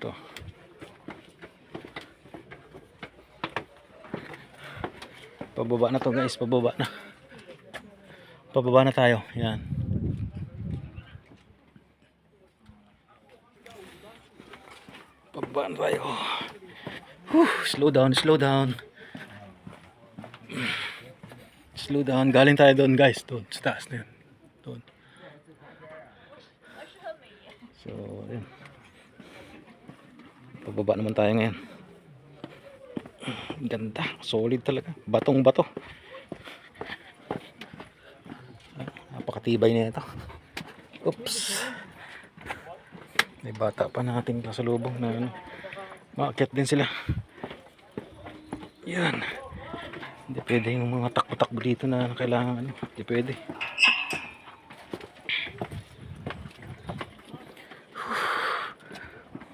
Ito. Pababa na to guys, pababa na. Pababa na tayo. Yan. Pababa na tayo. Whew, slow down, slow down. Slow down. Galing tayo doon guys. Doon. Sa taas na yun. Doon. So, yun. Pababa naman tayo ngayon. Ganda. Solid talaga. Batong bato. Napakatibay na ito. Oops. May bata pa nating kasalubong na ano. Maakyat din sila. Yan. Hindi pwede yung mga takbo-takbo dito na kailangan ano. Hindi pwede.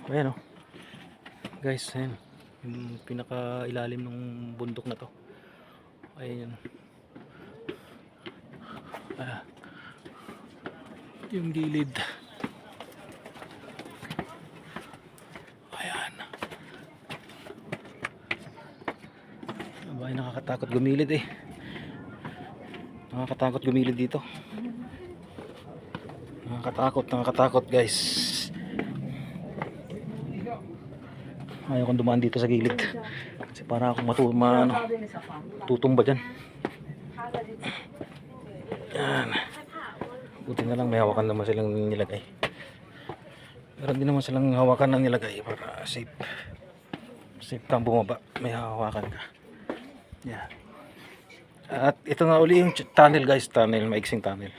Ayan o. Guys, ayan. Yung pinaka ilalim ng bundok na to. Ayan. Ah. Yung gilid. Ayan. Abay, nakakatakot gumilid eh. Nakakatakot gumilid dito. Nakakatakot, nakakatakot guys. Ayaw kong dumaan dito sa gilid. Kasi para akong matu ma, ano, tutumba dyan. Yan. Buti na lang may hawakan naman silang nilagay. Meron din naman silang hawakan na nilagay para safe. Safe kang bumaba. May hawakan ka. Yan. At ito nga uli yung tunnel guys. Tunnel, maiksing tunnel.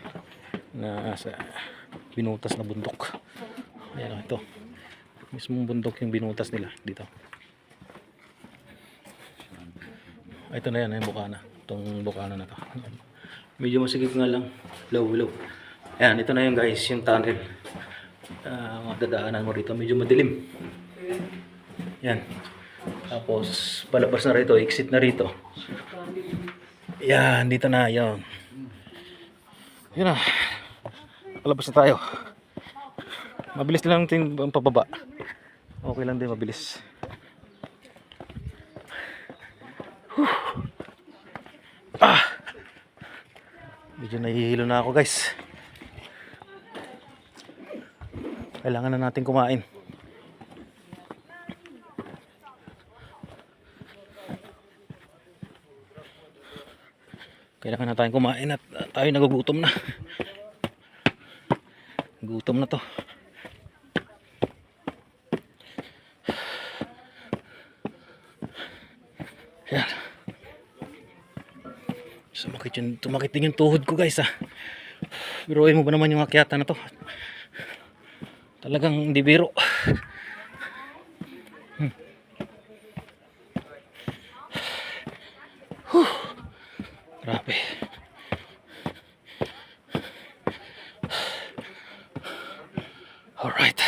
Na sa binutas na bundok. Ayan ito mismong bundok yung binutas nila dito. Ah, ito na yan yung bukana. Itong bukana na to. Medyo masigit nga lang. Low low. Ayan ito na yung guys yung tunnel. Uh, dadaanan mo rito. Medyo madilim. Yan tapos palabas na rito exit na rito. Yan dito na yan yun na. Palabas na tayo. Mabilis lang ting ang pababa okay lang din mabilis. Ah! Medyo nahihilo na ako guys. Kailangan na natin kumain. Kailangan na tayong kumain at tayo nagugutom na. Gutom na to Yan. Sumakit yun, tumakit din yung tuhod ko guys ah. Biruin mo ba naman yung akyatan na to? Talagang hindi biro. Hmm. Whew. Grabe. Alright.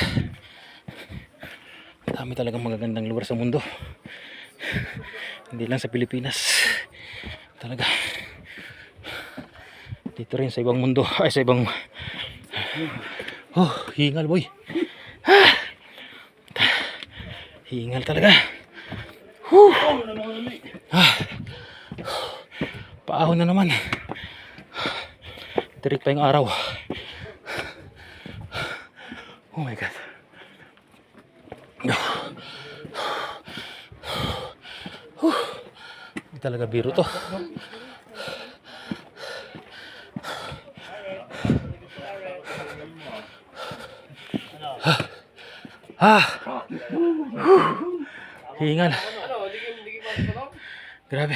Dami talagang magagandang lugar sa mundo hindi lang sa Pilipinas. Talaga. Dito rin sa ibang mundo. Ay sa ibang oh hingal boy. Ah. hingal talaga. Whew. ah. paahon na naman. Tirik pa yung araw. Oh my god Hindi talaga biro to. Ah. Hingal. Grabe.